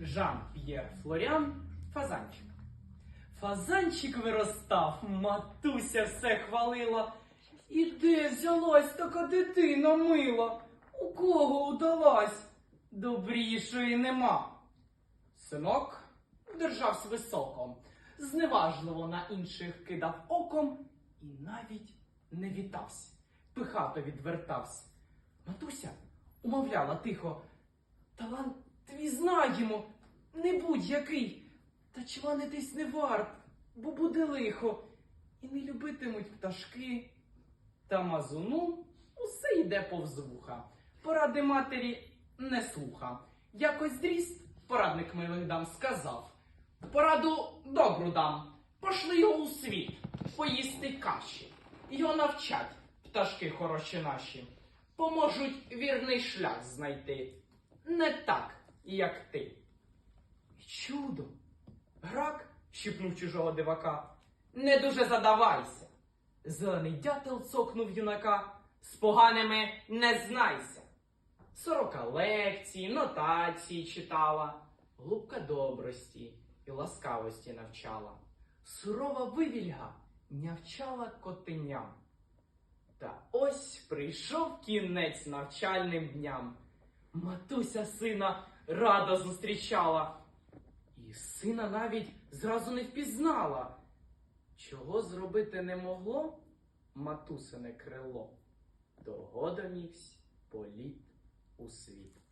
Жан-П'єр Флоріан Фазанчик. Фазанчик виростав, матуся все хвалила. І де взялась така дитина мила? У кого удалась? Добрішої нема. Синок держався високо, зневажливо на інших кидав оком і навіть не вітався, пихато відвертався. Матуся умовляла тихо, талант твій знаємо, не будь-який, та чванитись не варт, бо буде лихо, і не любитимуть пташки. Та мазуну усе йде повз вуха. Поради матері не слуха. Якось дріст, порадник милих дам, сказав. Пораду добру дам. Пошли його у світ, поїсти каші. Його навчать пташки хороші наші. Поможуть вірний шлях знайти. Не так, як ти. Чудо! Грак щипнув чужого дивака. Не дуже задавайся. Зелений дятел цокнув юнака. З поганими не знайся. Сорока лекції, нотації читала, глупка добрості і ласкавості навчала. Сурова вивільга нявчала котеням. Та ось прийшов кінець навчальним дням. Матуся сина радо зустрічала. І сина навіть зразу не впізнала. Чого зробити не могло матусине крило, того домігсь політ у світ.